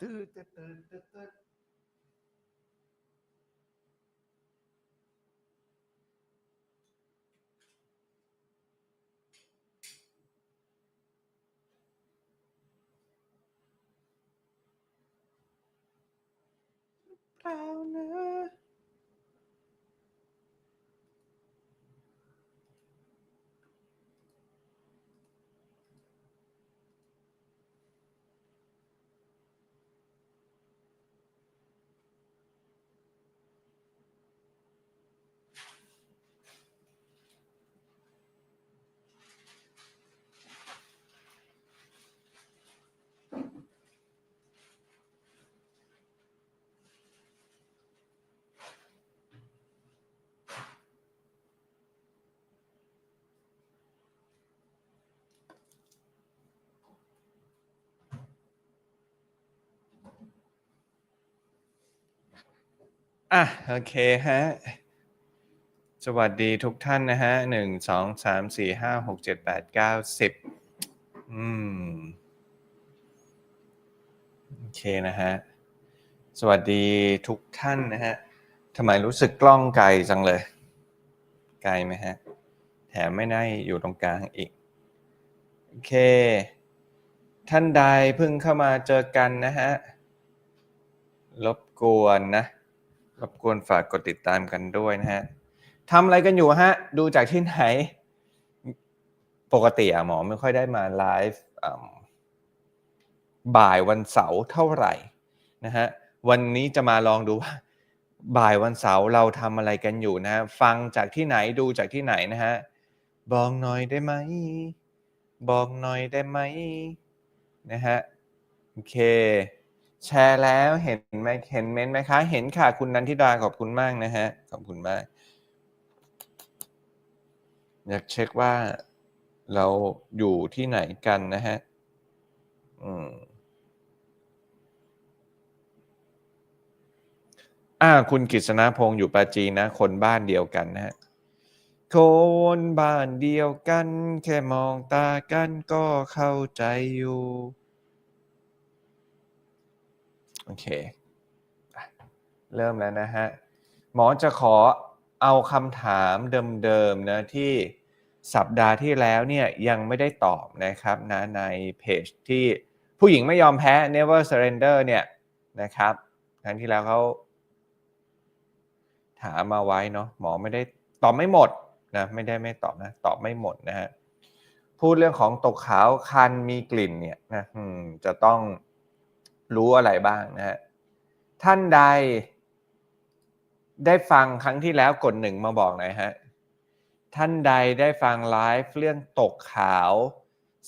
ตืดตืด อะโอเคฮะ สวัสดีทุกท่านนะฮะหนึ่งสองสามสี่ห้าหกเจ็ดแปดเก้าสิบอืมโอเคนะฮะ สวัสดีทุกท่านนะฮะทำไมรู้สึกกล้องไกลจังเลย ไกลไหมฮะ แถมไม่ได้อยู่ตรงกลางอีก โอเค ท่านใดเพิ่งเข้ามาเจอกันนะฮะรบกวนนะ รบกวนฝากกดติดตามกันด้วยนะฮะทำอะไรกันอยู่ฮะ ดูจากที่ไหน ปกติอะหมอไม่ค่อยได้มาไลฟ์บ่ายวันเสาร์เท่าไหร่นะฮะวันนี้จะมาลองดูว่า บ่ายวันเสาร์เราทำอะไรกันอยู่นะฮะฟังจากที่ไหนดูจากที่ไหนนะฮะบอกหน่อยได้ไหม บอกหน่อยได้ไหมนะฮะโอเค แชร์แล้วเห็นไหมเห็นเมนต์ไหมคะ เห็นค่ะคุณนันทิดาขอบคุณมากนะฮะ ขอบคุณมาก อยากเช็คว่าเราอยู่ที่ไหนกันนะฮะ อืมอ่า คุณกฤษณพงศ์อยู่ปาจีนะ คนบ้านเดียวกันนะฮะ คนบ้านเดียวกัน แค่มองตากันก็เข้าใจอยู่ โอเค เริ่มแล้วนะฮะ หมอจะขอเอาคำถามเดิมๆนะที่สัปดาห์ที่แล้วเนี่ยยังไม่ได้ตอบนะครับนะในเพจที่ผู้หญิงไม่ยอมแพ้ never surrender เนี่ยนะครับครั้งที่แล้วเขาถามมาไว้เนาะหมอไม่ได้ตอบไม่หมดนะไม่ได้ไม่ตอบนะตอบไม่หมดนะฮะพูดเรื่องของตกขาวคันมีกลิ่นเนี่ยนะอืมจะต้อง รู้อะไรบ้างนะฮะท่านใด ได้ฟังครั้งที่แล้วกดหนึ่งมาบอกหน่อยฮะท่านใดได้ฟังไลฟ์เรื่องตกขาว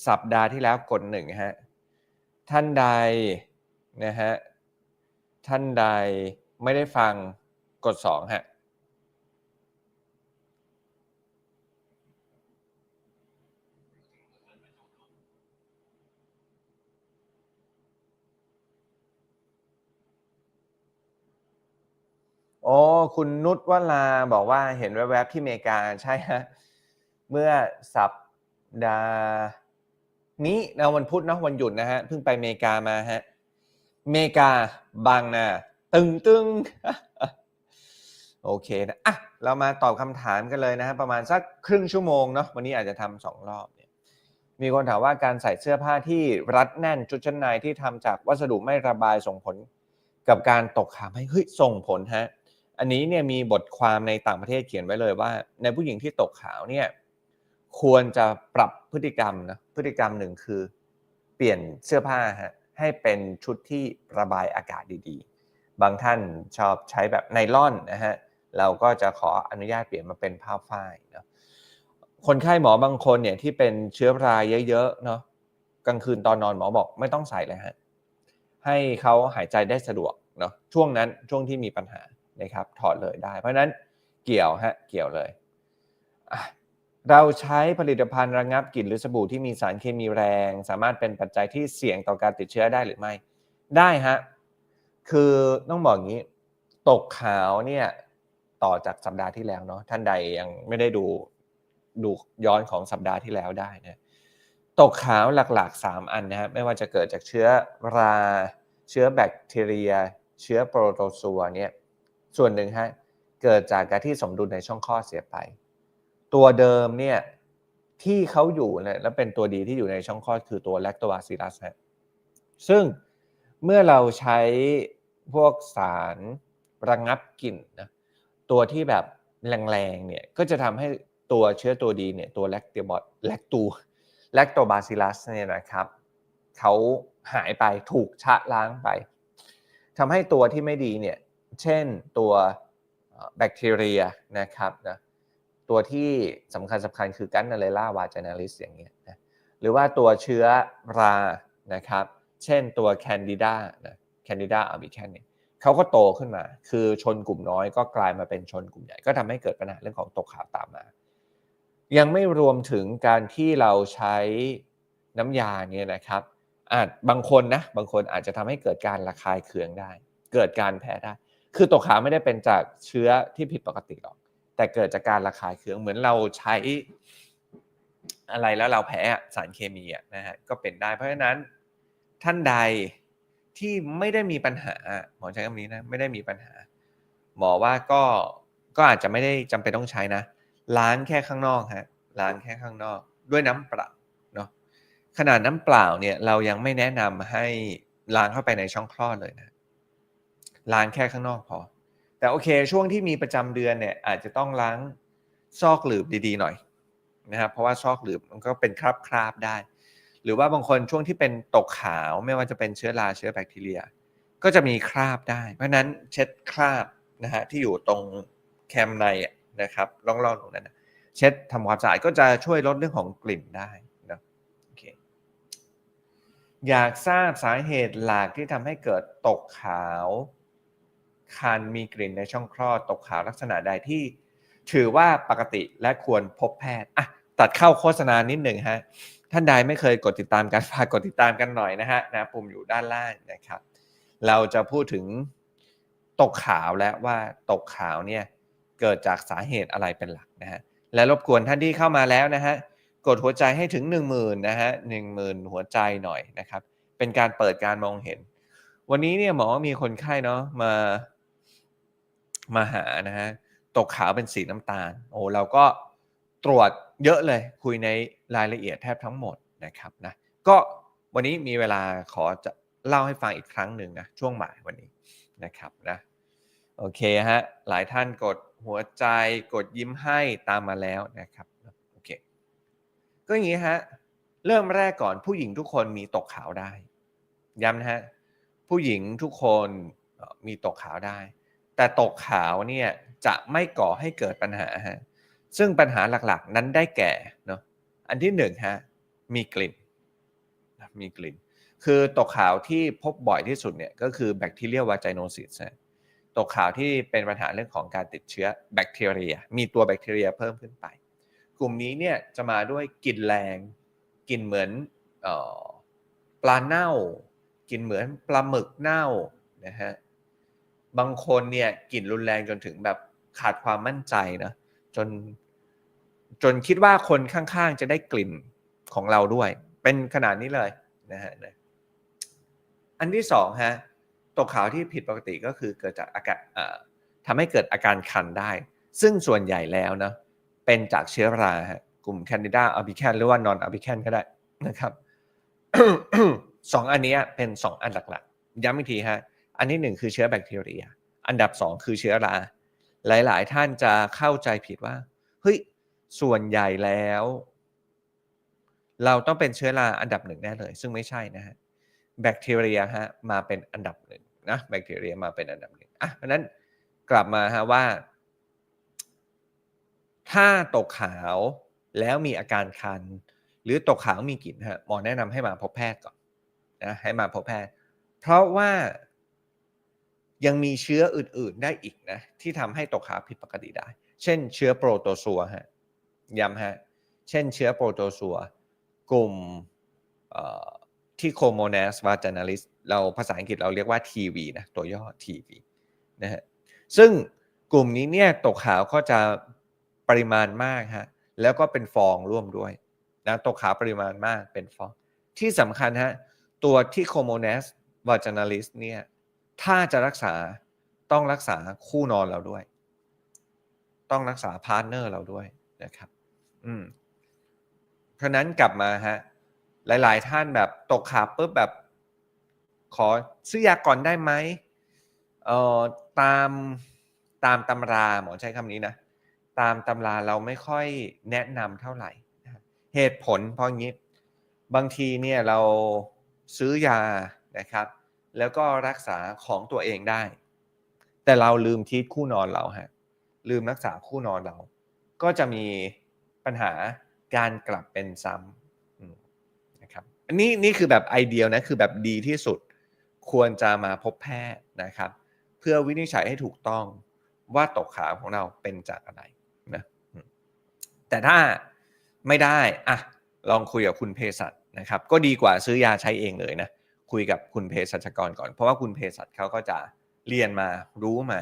สัปดาห์ที่แล้วกดหนึ่งฮะท่านใดนะฮะท่านใดไม่ได้ฟังกดสองฮะ โอ้คุณนุชวลาบอกว่าเห็นแวบๆที่อเมริกาใช่ฮะเมื่อสัปดาห์นี้นะวันพุธนะวันหยุดนะฮะเพิ่งไปอเมริกามาฮะอเมริกาบางนาตึงตึงโอเคนะอะเรามาตอบคำถามกันเลยนะฮะประมาณสักครึ่งชั่วโมงเนาะวันนี้อาจจะทำสองรอบเนี่ยมีคนถามว่าการใส่เสื้อผ้าที่รัดแน่นชุดชั้นในที่ทำจากวัสดุไม่ระบายส่งผลกับการตกขาวไหมเฮ้ยส่งผลฮะ อันนี้เนี่ยมีบทความในต่างประเทศเขียนไว้เลยว่า ในผู้หญิงที่ตกขาวเนี่ยควรจะปรับพฤติกรรมนะพฤติกรรมหนึ่งคือ เปลี่ยนเสื้อผ้าฮะให้เป็นชุดที่ระบายอากาศดีๆ บางท่านชอบใช้แบบไนล่อนนะฮะเราก็จะขออนุญาตเปลี่ยนมาเป็นผ้าฝ้ายเนาะคนไข้หมอบางคนเนี่ยที่เป็นเชื้อราเยอะๆเนาะกลางคืนตอนนอนหมอบอกไม่ต้องใส่เลยฮะให้เขาหายใจได้สะดวกเนาะช่วงนั้นช่วงที่มีปัญหา นะครับถอดเลยได้ เพราะนั้นเกี่ยวฮะเกี่ยวเลย เราใช้ผลิตภัณฑ์ระงับกลิ่นหรือสบู่ที่มีสารเคมีแรง สามารถเป็นปัจจัยที่เสี่ยงต่อการติดเชื้อได้หรือไม่ ได้ฮะคือต้องบอกงี้ ตกขาวเนี่ยต่อจากสัปดาห์ที่แล้วเนาะท่านใดยังไม่ได้ดูดูย้อนของสัปดาห์ที่แล้วได้นะตกขาวหลักๆ 3 อันนะฮะไม่ว่าจะเกิดจากเชื้อรา เชื้อแบคทีเรีย เชื้อโปรโตซัวเนี่ย ส่วนหนึ่งฮะเกิดจากการที่สมดุลในช่องคลอดเสียไป ตัวเดิมเนี่ยที่เขาอยู่เนี่ยและเป็นตัวดีที่อยู่ในช่องคลอดคือตัวแลคโตบาซิลัสฮะซึ่งเมื่อเราใช้พวกสารระงงับกลิ่นนะตัวที่แบบแรงๆเนี่ยก็จะทำให้ตัวเชื้อตัวดีเนี่ยตัวแลคโตบอแลคตูแลคโตบาซิลัสเนี่ยนะครับเขาหายไปถูกชะล้างไปทำให้ตัวที่ไม่ดีเนี่ย เช่นตัวแบคทีเรียนะครับนะตัวที่สำคัญสำคัญคือกันนาเลล่าวาจานาลิสอย่างเงี้ยนะหรือว่าตัวเชื้อรานะครับ เช่นตัวแคนดิดานะแคนดิดาอาบิแคนเนี่ยเขาก็โตขึ้นมา คือชนกลุ่มน้อยก็กลายมาเป็นชนกลุ่มใหญ่ ก็ทำให้เกิดปัญหาเรื่องของตกขาวตามมา ยังไม่รวมถึงการที่เราใช้น้ำยาเนี่ยนะครับอาจบางคนนะบางคนอาจจะทำให้เกิดการระคายเคืองได้ เกิดการแพ้ได้ คือตกขาวไม่ได้เป็นจากเชื้อที่ผิดปกติหรอก แต่เกิดจากการระคายเคืองเหมือนเราใช้อะไรแล้วเราแพ้สารเคมีอะนะฮะก็เป็นได้เพราะฉะนั้นท่านใดที่ไม่ได้มีปัญหา หมอใช้คำนี้นะไม่ได้มีปัญหา หมอว่าก็ก็อาจจะไม่ได้จำเป็นต้องใช้นะ ล้างแค่ข้างนอกฮะล้างแค่ข้างนอก ด้วยน้ำเปล่าเนาะขนาดน้ำเปล่าเนี่ยเรายังไม่แนะนำให้ล้างเข้าไปในช่องคลอดเลยนะ ล้างแค่ข้างนอกพอ แต่โอเคช่วงที่มีประจำเดือนเนี่ยอาจจะต้องล้างซอกหลืบดีๆหน่อยนะครับเพราะว่าซอกหลืบมันก็เป็นคราบคราบได้ หรือว่าบางคนช่วงที่เป็นตกขาวไม่ว่าจะเป็นเชื้อราเชื้อแบคทีเรีย ก็จะมีคราบได้ เพราะนั้นเช็ดคราบนะฮะที่อยู่ตรงแคมในนะครับร่องๆตรงนั้นนะเช็ดทำความสะอาดก็จะช่วยลดเรื่องของกลิ่นได้นะโอเคอยากทราบสาเหตุหลักที่ทำให้เกิดตกขาว คันมีกลิ่นในช่องคลอดตกขาวลักษณะใดที่ ถือว่าปกติและควรพบแพทย์อะตัดเข้าโฆษณานิดหนึ่งฮะท่านใดไม่เคยกดติดตามกันฝากกดติดตามกันหน่อยนะฮะนะปุ่มอยู่ด้านล่างนะครับ เราจะพูดถึงตกขาวและว่าตกขาวเนี่ยเกิดจากสาเหตุอะไรเป็นหลักนะฮะและรบกวนท่านที่เข้ามาแล้วนะฮะกดหัวใจให้ถึง 1 0,000นะฮะหนึ่งหมื่นหัวใจหน่อยนะครับ เป็นการเปิดการมองเห็น วันนี้เนี่ยหมอมีคนไข้เนาะมา มาหานะฮะตกขาวเป็นสีน้ำตาล โอ้เราก็ตรวจเยอะเลยคุยในรายละเอียดแทบทั้งหมดนะครับนะก็วันนี้มีเวลาขอจะเล่าให้ฟังอีกครั้งหนึ่งนะช่วงบ่ายวันนี้นะครับนะโอเคฮะหลายท่านกดหัวใจกดยิ้มให้ตามมาแล้วนะครับโอเคก็อย่างนี้ฮะเริ่มแรกก่อนผู้หญิงทุกคนมีตกขาวได้ย้ำนะฮะผู้หญิงทุกคนมีตกขาวได้ แต่ตกขาวเนี่ยจะไม่ก่อให้เกิดปัญหาฮะซึ่งปัญหาหลักๆ นั้นได้แก่เนาะอันที่หนึ่งฮะมีกลิ่นมีกลิ่น คือตกขาวที่พบบ่อยที่สุดเนี่ยก็คือแบคทีเรียวาไจโนซิสตกขาวที่เป็นปัญหาเรื่องของการติดเชื้อแบคทีเรีย มีตัวแบคทีเรียเพิ่มขึ้นไป กลุ่มนี้เนี่ยจะมาด้วยกลิ่นแรงกลิ่นเหมือนปลาเน่ากลิ่นเหมือนปลาหมึกเน่านะฮะ บางคนเนี่ยกลิ่นรุนแรงจนถึงแบบขาดความมั่นใจนะจน จนคิดว่าคนข้างๆจะได้กลิ่นของเราด้วย เป็นขนาดนี้เลยนะฮะอันที่สองฮะตกขาวที่ผิดปกติก็คือเกิดจากอากาศทำให้เกิดอาการคันได้ ซึ่งส่วนใหญ่แล้วนะเป็นจากเชื้อราฮะกลุ่มแคนดิดาอัลบิแคนหรือว่านอนอัลบิแคนก็ได้นะครับสองอันนี้เป็นสองอันหลักๆ ย้ำอีกทีฮะ อันที่หนึ่งคือเชื้อแบคทีเรีย อันดับสองคือเชื้อรา หลาย ๆ ท่านจะเข้าใจผิดว่า เฮ้ย ส่วนใหญ่แล้ว เราต้องเป็นเชื้อราอันดับหนึ่งแน่เลย ซึ่งไม่ใช่นะฮะ แบคทีเรียฮะมาเป็นอันดับหนึ่งนะแบคทีเรียมาเป็นอันดับหนึ่งอะเพราะนั้นกลับมาฮะว่า ถ้าตกขาวแล้วมีอาการคัน หรือตกขาวมีกลิ่นฮะหมอแนะนำให้มาพบแพทย์ก่อนนะให้มาพบแพทย์ เพราะว่า ยังมีเชื้ออื่นๆได้อีกนะที่ทำให้ตกขาวผิดปกติได้ เช่นเชื้อโปรโตซัวฮะย้ำฮะเช่นเชื้อโปรโตซัวกลุ่มที่โคโมเนสวาจานาลิสเราภาษาอังกฤษเราเรียกว่า TV นะตัวย่อ TV นะฮะซึ่งกลุ่มนี้เนี่ยตกขาวก็จะปริมาณมากฮะแล้วก็เป็นฟองร่วมด้วยนะตกขาวปริมาณมากเป็นฟอง ที่สำคัญฮะตัวที่โคโมเนสวาจนาลิสเนี่ย ถ้าจะรักษาต้องรักษาคู่นอนเราด้วย ต้องรักษาพาร์ทเนอร์เราด้วยนะครับ อืมเพราะนั้นกลับมาฮะ หลาย ๆ ท่านแบบตกขาปุ๊บแบบ ขอซื้อยาก่อนได้ไหมเอ่อตามตามตำราหมอใช้คำนี้นะ ตามตำราเราไม่ค่อยแนะนำเท่าไหร่ เหตุผลเพราะงี้ บางทีเนี่ยเราซื้อยานะครับ แล้วก็รักษาของตัวเองได้ แต่เราลืมทีทคู่นอนเราฮะลืมรักษาคู่นอนเรา ก็จะมีปัญหาการกลับเป็นซ้ำนะครับอันนี้นี่คือแบบไอเดียนะคือแบบดีที่สุดควรจะมาพบแพทย์นะครับ เพื่อวินิจฉัยให้ถูกต้องว่าตกขาของเราเป็นจากอะไรนะแต่ถ้าไม่ได้อะลองคุยกับคุณเภสัชนะครับ ก็ดีกว่าซื้อยาใช้เองเลยนะ คุยกับคุณเภสัชกรก่อน เพราะว่าคุณเภสัชเขาก็จะเรียนมารู้มา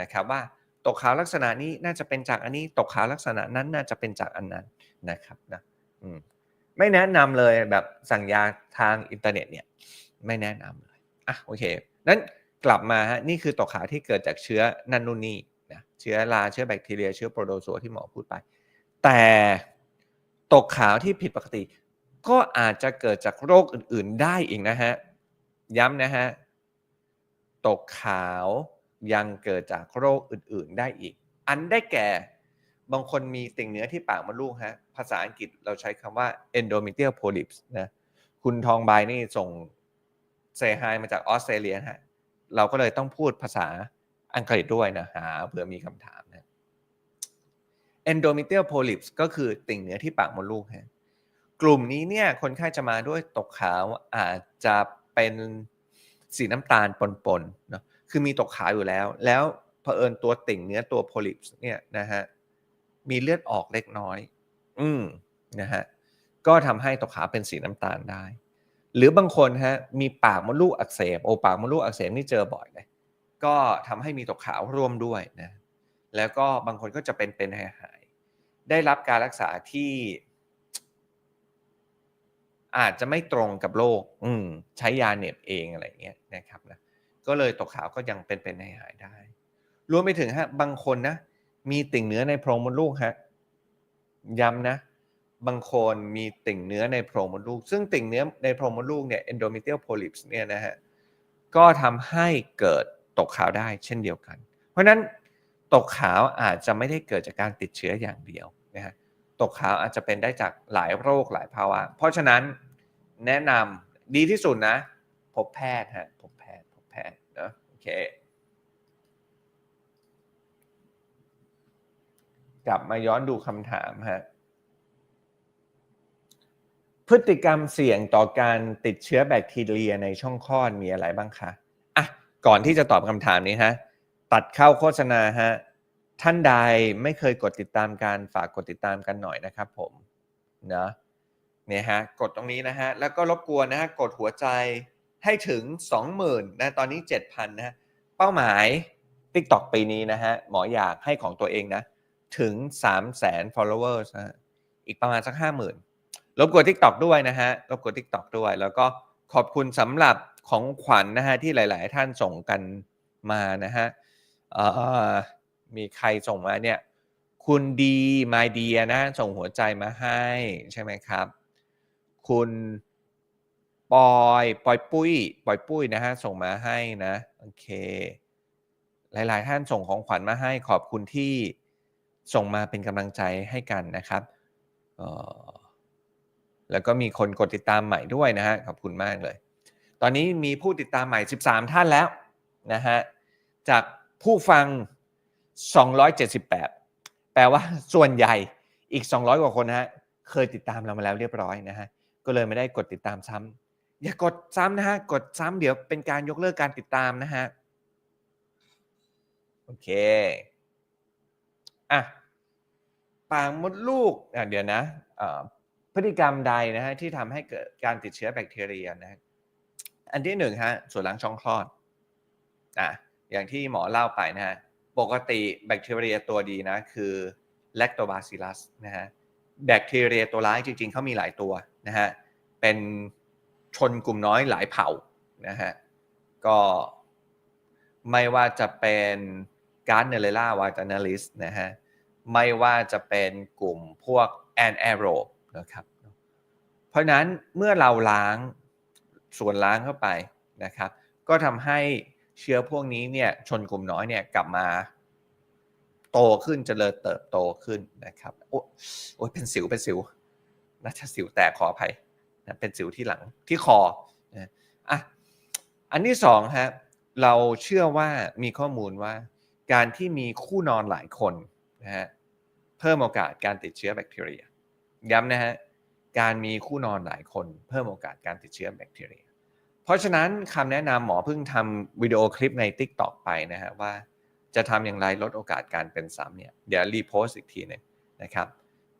นะครับว่าตกขาวลักษณะนี้น่าจะเป็นจากอันนี้ตกขาวลักษณะนั้นน่าจะเป็นจากอันนั้นนะครับนะมไม่แนะนำเลยแบบสั่งยาทางอินเทอร์เน็ตเนี่ยไม่แนะนำเลยอะโอเคนั้นกลับมาฮะนี่คือตกขาวที่เกิดจากเชื้อนันนูนีนะเชื้อราเชื้อแบคทีเรีย เชื้อโปรโตซัวที่หมอพูดไป แต่ตกขาวที่ผิดปกติ ก็อาจจะเกิดจากโรคอื่น ๆ ได้อีกนะฮะ ย้ำนะฮะ ตกขาวยังเกิดจากโรคอื่นๆได้อีก อันได้แก่ บางคนมีติ่งเนื้อที่ปากมดลูกฮะ ภาษาอังกฤษเราใช้คำว่า endometrial polyps นะ คุณทองใบนี่ส่งเซฮายมาจากออสเตรเลียฮะ เราก็เลยต้องพูดภาษาอังกฤษด้วยนะหาเผื่อมีคำถามนะ endometrial polyps ก็คือติ่งเนื้อที่ปากมดลูกฮะกลุ่มนี้เนี่ยคนไข้จะมาด้วยตกขาวอาจจะ เป็นสีน้ำตาลปนๆเนาะคือมีตกขาวอยู่แล้ว แล้วเผอิญตัวติ่งเนื้อตัวโพลิปเนี่ยนะฮะมีเลือดออกเล็กน้อย อืมนะฮะก็ทำให้ตกขาวเป็นสีน้ำตาลได้ หรือบางคนฮะมีปากมดลูกอักเสบโอปากมดลูกอักเสบนี่เจอบ่อยเลยก็ทำให้มีตกขาวร่วมด้วยนะแล้วก็บางคนก็จะเป็นเป็นหายหายได้รับการรักษาที่ อาจจะไม่ตรงกับโรคอืมใช้ยาเน็บเองอะไรเงี้ยนะครับนะก็เลยตกขาวก็ยังเป็นเป็นหายหายได้ รวมไปถึงฮะบางคนนะ มีติ่งเนื้อในโพรงมดลูกฮะย้ำนะ บางคนมีติ่งเนื้อในโพรงมดลูก ซึ่งติ่งเนื้อในโพรงมดลูกเนี่ย endometrial polyps เนี่ยนะฮะก็ทำให้เกิดตกขาวได้เช่นเดียวกัน เพราะนั้นตกขาวอาจจะไม่ได้เกิดจากการติดเชื้ออย่างเดียวนะฮะตกขาวอาจจะเป็นได้จากหลายโรคหลายภาวะ เพราะฉะนั้น แนะนำดีที่สุดนะ พบแพทย์ฮะพบแพทย์พบแพทย์นะโอเค กลับมาย้อนดูคำถามฮะพฤติกรรมเสี่ยงต่อการติดเชื้อแบคทีเรียในช่องคลอดมีอะไรบ้างคะอะก่อนที่จะตอบคำถามนี้ฮะตัดเข้าโฆษณาฮะท่านใดไม่เคยกดติดตามการฝากกดติดตามกันหน่อยนะครับผมนะ เนี่ยฮะกดตรงนี้นะฮะแล้วก็รบกวนนะฮะกดหัวใจให้ถึง 20,000นะตอนนี้ 7,000นะะเป้าหมาย TikTok ปีนี้นะฮะหมออยากให้ของตัวเองนะถึง 300,000 followers นะะอีกประมาณสัก 50,000รบกวน TikTok ด้วยนะฮะรบกวน TikTok ด้วย แล้วก็ขอบคุณสำหรับของขวัญนะฮะที่หลาย ๆ ท่านส่งกันมานะฮะมีใครส่งมาเนี่ยคุณดีมาเดียนะ ส่งหัวใจมาให้ใช่ไหมครับ คุณปอยปอยปุ้ยปอยปุ้ยนะฮะส่งมาให้นะโอเค หลาย ๆ ท่านส่งของขวัญมาให้ขอบคุณที่ส่งมาเป็นกำลังใจให้กันนะครับออแล้วก็มีคนกดติดตามใหม่ด้วยนะฮะขอบคุณมากเลย ตอนนี้มีผู้ติดตามใหม่ 13 ท่านแล้วนะฮะจากผู้ฟัง 278 แปลว่าส่วนใหญ่อีก 200 กว่าคนนะฮะเคยติดตามเรามาแล้วเรียบร้อยนะฮะ ก็เลยไม่ได้กดติดตามซ้ำอย่ากดซ้ำนะฮะ กดซ้ำเดี๋ยวเป็นการยกเลิกการติดตามนะฮะ โอเค อะ ปากมดลูกอะเดี๋ยวนะพฤติกรรมใดนะฮะที่ทำให้เกิดการติดเชื้อแบคทีเรียนะฮะอันที่หนึ่งฮะส่วนล้างช่องคลอดอะอย่างที่หมอเล่าไปนะฮะปกติแบคทีเรียตัวดีนะคือ lactobacillus นะฮะ แบคทีเรียตัวร้ายจริงๆเขามีหลายตัวนะฮะ เป็นชนกลุ่มน้อยหลายเผ่านะฮะ ก็ไม่ว่าจะเป็นการ์ดเนเลล่าวาจานาลิสนะฮะ ไม่ว่าจะเป็นกลุ่มพวกแอนแอโรบนะครับ เพราะนั้นเมื่อเราล้างส่วนล้างเข้าไปนะครับ ก็ทำให้เชื้อพวกนี้เนี่ยชนกลุ่มน้อยเนี่ยกลับมา โตขึ้นเจริญเติบโตขึ้นนะครับ โอ้โอ้ยเป็นสิวเป็นสิวน่าจะสิวแตกขออภัยนะเป็นสิวที่หลังที่คอนะอะอันที่สองฮะเราเชื่อว่ามีข้อมูลว่า การที่มีคู่นอนหลายคนนะฮะเพิ่มโอกาสการติดเชื้อแบคทีเรีย ย้ำนะฮะการมีคู่นอนหลายคนเพิ่มโอกาสการติดเชื้อแบคทีเรีย เพราะฉะนั้นคำแนะนำหมอเพิ่งทำวิดีโอคลิปใน TikTok ไปนะฮะว่า จะทำอย่างไรลดโอกาสการเป็นซ้ำเนี่ยเดี๋ยวรีโพสต์อีกทีหนึงนะครับ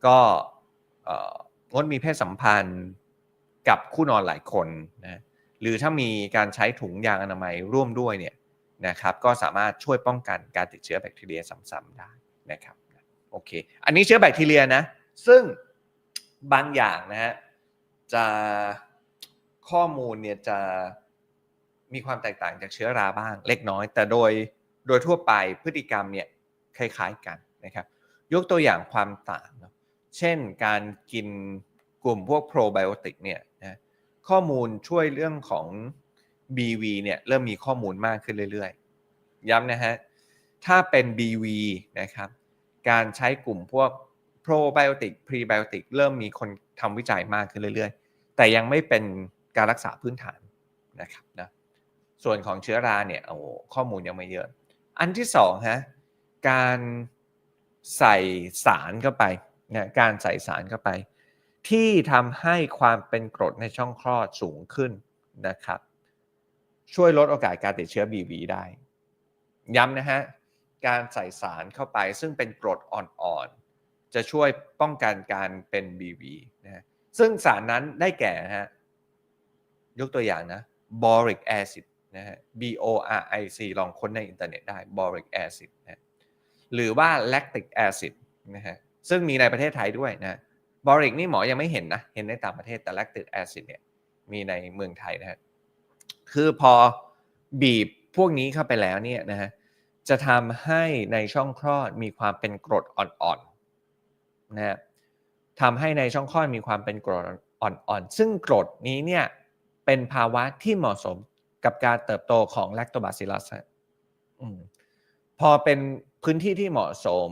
ก็งดมีเพศสัมพันธ์กับคู่นอนหลายคนนะหรือถ้ามีการใช้ถุงยางอนามัยร่วมด้วยเนี่ยนะครับ ก็สามารถช่วยป้องกันการติดเชื้อแบคทีเรียซ้ำๆได้นะครับโอเค อันนี้เชื้อแบคทีเรียนะ ซึ่งบางอย่างนะฮะจะข้อมูลเนี่ยจะมีความแตกต่างจากเชื้อราบ้างเล็กน้อย แต่โดย โดยทั่วไปพฤติกรรมเนี่ยคล้ายๆกันนะครับยกตัวอย่างความต่างเช่นการกินกลุ่มพวกโปรไบโอติกเนี่ยนะข้อมูลช่วยเรื่องของ BV เนี่ยเริ่มมีข้อมูลมากขึ้นเรื่อยๆ ย้ำนะฮะ ถ้าเป็น BV นะครับ การใช้กลุ่มพวกโปรไบโอติกพรีไบโอติกเริ่มมีคนทำวิจัยมากขึ้นเรื่อยๆ แต่ยังไม่เป็นการรักษาพื้นฐานนะครับนะส่วนของเชื้อราเนี่ยโอ้ข้อมูลยังไม่เยอะ อันที่สองฮะการใส่สารเข้าไปนะการใส่สารเข้าไป ที่ทำให้ความเป็นกรดในช่องคลอดสูงขึ้นนะครับ ช่วยลดโอกาสการติดเชื้อ BV ได้ ย้ำนะฮะการใส่สารเข้าไปซึ่งเป็นกรดอ่อนๆ จะช่วยป้องกันการเป็น BV นะฮะซึ่งสารนั้นได้แก่นะฮะยกตัวอย่างนะ boric acid นะฮะ B O R I C ลองค้นในอินเทอร์เน็ตได้ boric acid นะหรือว่า lactic acid นะฮะซึ่งมีในประเทศไทยด้วยนะ boric นี่หมอยังไม่เห็นนะ เห็นในต่างประเทศแต่ lactic acid เนี่ยมีในเมืองไทยนะฮะคือพอบีบพวกนี้เข้าไปแล้วเนี่ยนะฮะจะทำให้ในช่องคลอดมีความเป็นกรดอ่อนๆนะฮะทำให้ในช่องคลอดมีความเป็นกรดอ่อนๆ ซึ่งกรดนี้เนี่ยเป็นภาวะที่เหมาะสม กับการเติบโตของแลคโตบาซิลัสพอเป็นพื้นที่ที่เหมาะสม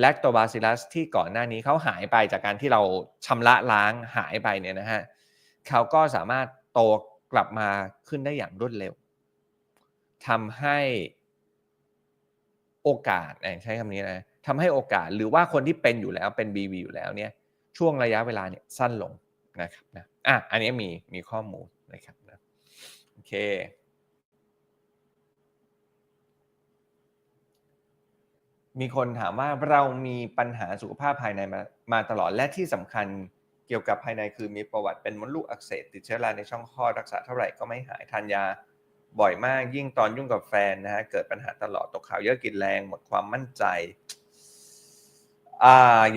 แลคโตบาซิลัสที่ก่อนหน้านี้เขาหายไปจากการที่เราชำระล้างหายไปเนี่ยนะฮะเขาก็สามารถโตกลับมาขึ้นได้อย่างรวดเร็วทำให้โอกาสใช้คำนี้นะทำให้โอกาสหรือว่าคนที่เป็นอยู่แล้วเป็น BV อยู่แล้วเนี่ยช่วงระยะเวลาเนี่ยสั้นลงนะครับนะอะอันนี้มีมีข้อมูลนะครับ เค มีคนถามว่าเรามีปัญหาสุขภาพภายในมามาตลอดและที่สำคัญเกี่ยวกับภายในคือมีประวัติเป็นมดลูกอักเสบติดเชื้อราในช่องคลอดรักษาเท่าไหร่ก็ไม่หายทานยาบ่อยมากยิ่งตอนยุ่งกับแฟนนะฮะเกิดปัญหาตลอดตกข่าวเยอะกินแรงหมดความมั่นใจอ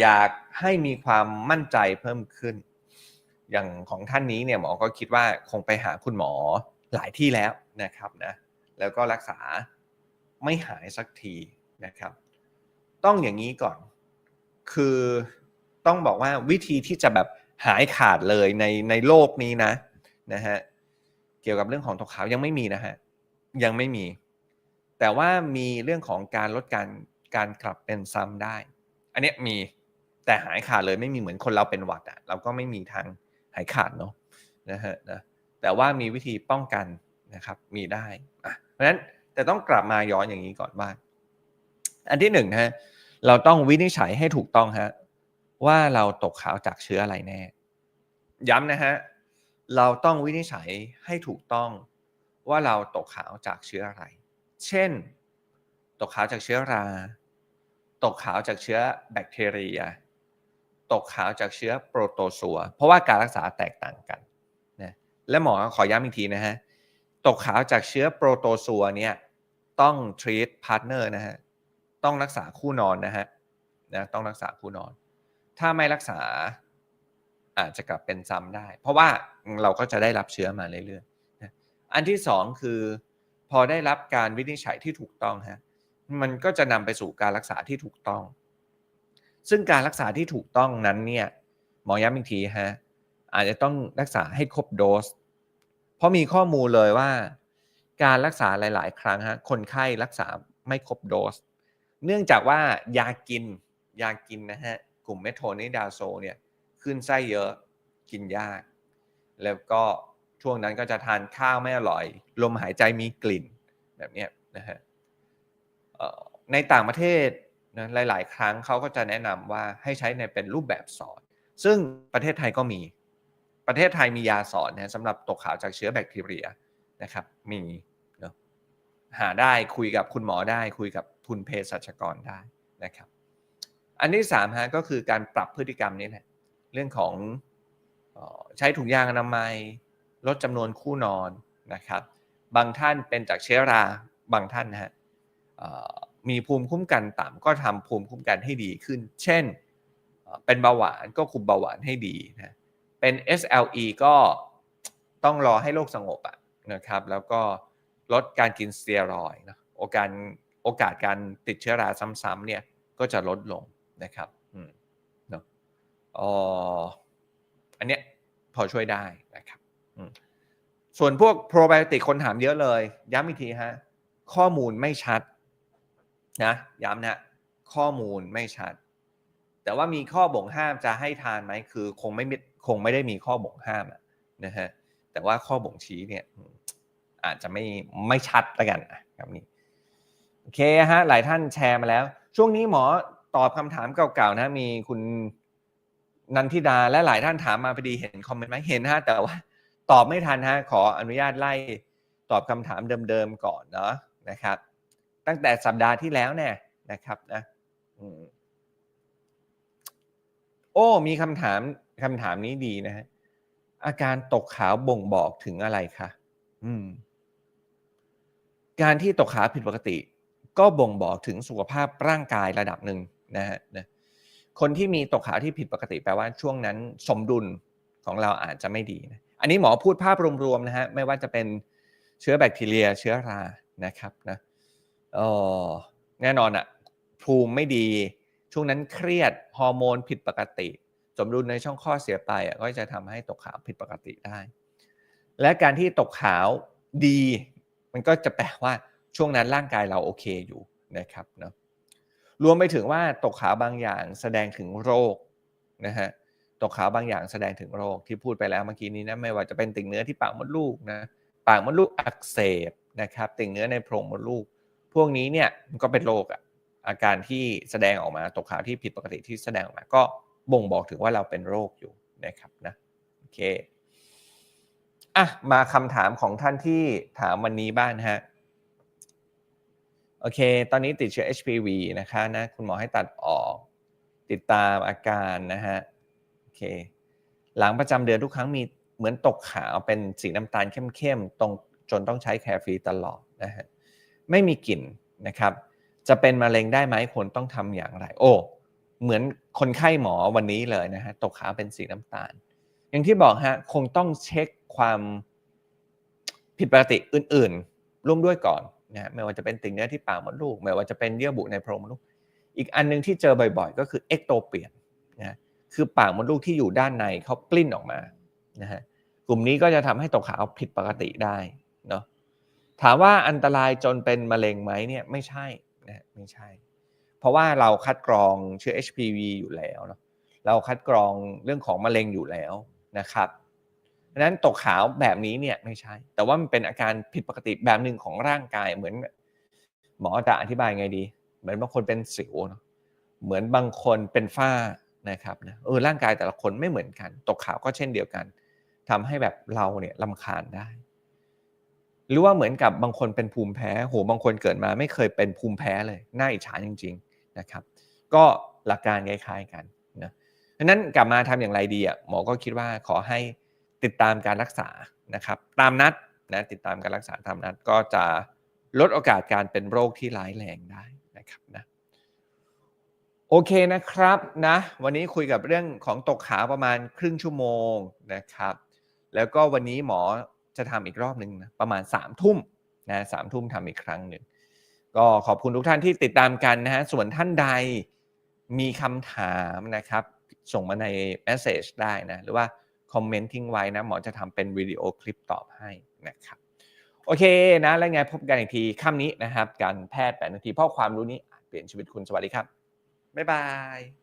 อยากให้มีความมั่นใจเพิ่มขึ้น อย่างของท่านนี้เนี่ยหมอก็คิดว่าคงไปหาคุณหมอ หลายที่แล้วนะครับนะแล้วก็รักษาไม่หายสักทีนะครับ ต้องอย่างนี้ก่อน คือต้องบอกว่าวิธีที่จะแบบหายขาดเลยในในโลกนี้นะนะฮะเกี่ยวกับเรื่องของตกขาวยังไม่มีนะฮะยังไม่มี แต่ว่ามีเรื่องของการลดการการกลับเป็นซ้ำได้ อันนี้มีแต่หายขาดเลยไม่มีเหมือนคนเราเป็นหวัดอะ่ะเราก็ไม่มีทางหายขาดเนาะนะฮะนะ แต่ว่ามีวิธีป้องกันนะครับมีได้เพราะฉะนั้นแต่ต้องกลับมาย้อนอย่างนี้ก่อนว่า อันที่หนึ่งนะฮะเราต้องวินิจฉัยให้ถูกต้องฮะว่าเราตกขาวจากเชื้ออะไรแน่ ย้ำนะฮะเราต้องวินิจฉัยให้ถูกต้องว่าเราตกขาวจากเชื้ออะไร เช่น ตกขาวจากเชื้อรา ตกขาวจากเชื้อแบคทีเรีย ตกขาวจากเชื้อโปรโตซัว เพราะว่าการรักษาแตกต่างกัน และหมอขอย้ำอีกทีนะฮะ ตกขาวจากเชื้อโปรโตซัวเนี่ยต้อง treat partner นะฮะ ต้องรักษาคู่นอนนะฮะนะต้องรักษาคู่นอน ถ้าไม่รักษาอาจจะกลับเป็นซ้ำได้ เพราะว่าเราก็จะได้รับเชื้อมาเรื่อยๆนะอันที่สองคือ พอได้รับการวินิจฉัยที่ถูกต้องฮะมันก็จะนำไปสู่การรักษาที่ถูกต้อง ซึ่งการรักษาที่ถูกต้องนั้นเนี่ยหมอย้ำอีกทีฮะ อาจจะต้องรักษาให้ครบโดส เพราะมีข้อมูลเลยว่า การรักษาหลาย ๆ ครั้งฮะคนไข้รักษาไม่ครบโดส เนื่องจากว่ายากินยากินนะฮะกลุ่มเมโทนิดาโซเนี่ยขึ้นไส้เยอะกินยาก แล้วก็ช่วงนั้นก็จะทานข้าวไม่อร่อย ลมหายใจมีกลิ่นแบบนี้นะฮะในต่างประเทศนะหลาย ๆ ครั้งเขาก็จะแนะนำว่าให้ใช้ในเป็นรูปแบบสอน ซึ่งประเทศไทยก็มี ประเทศไทยมียาสอนนะสำหรับตกขาวจากเชื้อแบคทีเรียนะครับ มีเนาะหาได้คุยกับคุณหมอได้ คุยกับคุณเภสัชกรได้นะครับ อันที่สามฮะก็คือการปรับพฤติกรรมนี่แหละเรื่องของใช้ถุงยางอนามัย ลดจำนวนคู่นอนนะครับ บางท่านเป็นจากเชื้อราบางท่านนะฮะมีภูมิคุ้มกันต่ำก็ทำภูมิคุ้มกันให้ดีขึ้น เช่น เป็นเบาหวานก็คุมเบาหวานให้ดีนะ เป็น SLE ก็ต้องรอให้โรคสงบอะนะครับ แล้วก็ลดการกินสเตียรอยนะโอกาสโอกาสการติดเชื้อราซ้ำๆเนี่ยก็จะลดลงนะครับอืมเนาะอ๋ออันเนี้ยพอช่วยได้นะครับส่วนพวกโปรไบโอติกคนถามเยอะเลย ย้ำอีกทีฮะข้อมูลไม่ชัดนะย้ำนะข้อมูลไม่ชัด แต่ว่ามีข้อบ่งห้ามจะให้ทานไหมคือคงไม่มี คงไม่ได้มีข้อบ่งห้ามนะฮะแต่ว่าข้อบ่งชี้เนี่ยอาจจะไม่ไม่ชัดละกันครับนี่โอเคฮะหลายท่านแชร์มาแล้ว ช่วงนี้หมอตอบคำถามเก่าๆนะมีคุณนันทิดาและหลายท่านถามมาพอดีเห็นคอมเมนต์ไหมเห็นฮะแต่ว่าตอบไม่ทันฮะขออนุญาตไล่ตอบคำถามเดิมๆก่อนเนาะนะครับ ตั้งแต่สัปดาห์ที่แล้วเนี่ยนะครับนะโอ้มีคำถาม คำถามนี้ดีนะฮะอาการตกขาวบ่งบอกถึงอะไรคะอืม การที่ตกขาวผิดปกติ ก็บ่งบอกถึงสุขภาพร่างกายระดับหนึ่งนะฮะนะคนที่มีตกขาวที่ผิดปกติแปลว่าช่วงนั้นสมดุลของเราอาจจะไม่ดีนะอันนี้หมอพูดภาพรวมๆนะฮะไม่ว่าจะเป็นเชื้อแบคทีเรีย เชื้อรานะครับนะออแน่นอนอะภูมิไม่ดี ช่วงนั้นเครียดฮอร์โมนผิดปกติ สมดุลในช่องคลอเสียไปอะก็จะทำให้ตกขาวผิดปกติได้ และการที่ตกขาวดี มันก็จะแปลว่าช่วงนั้นร่างกายเราโอเคอยู่นะครับเนาะรวมไปถึงว่าตกขาวบางอย่างแสดงถึงโรคนะฮะตกขาวบางอย่างแสดงถึงโรคที่พูดไปแล้วเมื่อกี้นี้นะไม่ว่าจะเป็นติ่งเนื้อที่ปากมดลูกนะปากมดลูกอักเสบนะครับ ติ่งเนื้อในโพรงมดลูก พวกนี้เนี่ยมันก็เป็นโรคอะอาการที่แสดงออกมาตกขาวที่ผิดปกติที่แสดงออกมาก็ บ่งบอกถึงว่าเราเป็นโรคอยู่นะครับนะโอเคอะมาคำถามของท่านที่ถามวันนี้บ้างนฮะโอเค ตอนนี้ติดเชื้อ HPV นะคะนะคุณหมอให้ตัดออกติดตามอาการนะฮะโอเคหลังประจำเดือนทุกครั้งมีเหมือนตกขาวเป็นสีน้ำตาลเข้มๆตรงจนต้องใช้แครฟีตลอดนะฮะไม่มีกลิ่นนะครับ จะเป็นมะเร็งได้ไหมควรต้องทำอย่างไร โอ้เหมือน คนไข้หมอวันนี้เลยนะฮะตกขาวเป็นสีน้ำตาล อย่างที่บอกฮะคงต้องเช็คความผิดปกติอื่น ๆ ร่วมด้วยก่อนนะฮะไม่ว่าจะเป็นติ่งเนื้อที่ปากมดลูก ไม่ว่าจะเป็นเยื่อบุในโพรงมดลูก อีกอันหนึงที่เจอบ่อย ๆ ก็คือเอ็กโตเปียนนะคือปากมดลูกที่อยู่ด้านในเขากลิ้นออกมานะฮะกลุ่มนี้ก็จะทำให้ตกขาวผิดปกติได้เนาะถามว่าอันตรายจนเป็นมะเร็งไหมเนี่ยไม่ใช่นะไม่ใช่ เพราะว่าเราคัดกรองเชื้อ HPV อยู่แล้วเนาะเราคัดกรองเรื่องของมะเร็งอยู่แล้วนะครับดังนั้นตกขาวแบบนี้เนี่ยไม่ใช่ แต่ว่ามันเป็นอาการผิดปกติแบบหนึ่งของร่างกายเหมือน หมอจะอธิบายไงดี เหมือนบางคนเป็นสิวเนาะเหมือนบางคนเป็นฝ้านะครับนะเออร่างกายแต่ละคนไม่เหมือนกัน ตกขาวก็เช่นเดียวกันทำให้แบบเราเนี่ยลำคาญได้ หรือว่าเหมือนกับบางคนเป็นภูมิแพ้โหบางคนเกิดมาไม่เคยเป็นภูมิแพ้เลยน่าอิจฉาจริง ๆ นะครับ ก็หลักการคล้ายๆกันนะดังนั้นกลับมาทำอย่างไรดีอะหมอก็คิดว่าขอให้ติดตามการรักษานะครับ ตามนัดนะติดตามการรักษาตามนัดก็จะลดโอกาสการเป็นโรคที่ร้ายแรงได้นะครับนะโอเคนะครับนะวันนี้คุยกับเรื่องของตกขาวประมาณครึ่งชั่วโมงนะครับ แล้วก็วันนี้หมอจะทำอีกรอบหนึ่งนะประมาณ3ามทุ่มนะสามทุ่มทำอีกครั้งหนึ่ง ก็ขอบคุณทุกท่านที่ติดตามกันนะฮะส่วนท่านใดมีคำถามนะครับ ส่งมาใน Message ได้นะ หรือว่าคอมเมนต์ทิ้งไว้นะ หมอจะทำเป็นวิดีโอคลิปตอบให้นะครับ โอเคนะ แล้วไงพบกันอีกทีค่ำนี้นะครับ การแพทย์แปดนาทีเพราะความรู้นี้อาจเปลี่ยนชีวิตคุณสวัสดีครับ บ๊ายบาย